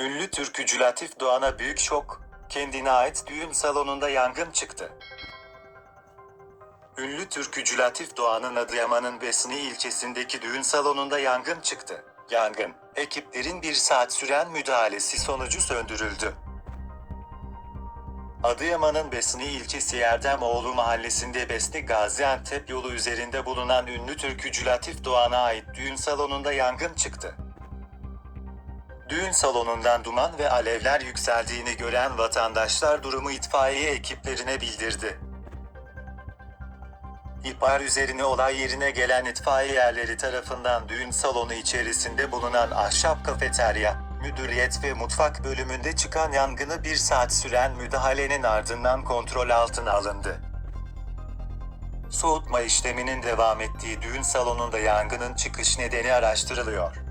Ünlü türkücü Latif Doğan'a büyük şok, kendine ait düğün salonunda yangın çıktı. Ünlü türkücü Latif Doğan'ın Adıyaman'ın Besni ilçesindeki düğün salonunda yangın çıktı. Yangın, ekiplerin bir saat süren müdahalesi sonucu söndürüldü. Adıyaman'ın Besni ilçesi Erdemoğlu mahallesinde Besni Gaziantep yolu üzerinde bulunan ünlü türkücü Latif Doğan'a ait düğün salonunda yangın çıktı. Düğün salonundan duman ve alevler yükseldiğini gören vatandaşlar durumu itfaiye ekiplerine bildirdi. İhbar üzerine olay yerine gelen itfaiye yerleri tarafından düğün salonu içerisinde bulunan ahşap kafeterya, müdüriyet ve mutfak bölümünde çıkan yangını bir saat süren müdahalenin ardından kontrol altına alındı. Soğutma işleminin devam ettiği düğün salonunda yangının çıkış nedeni araştırılıyor.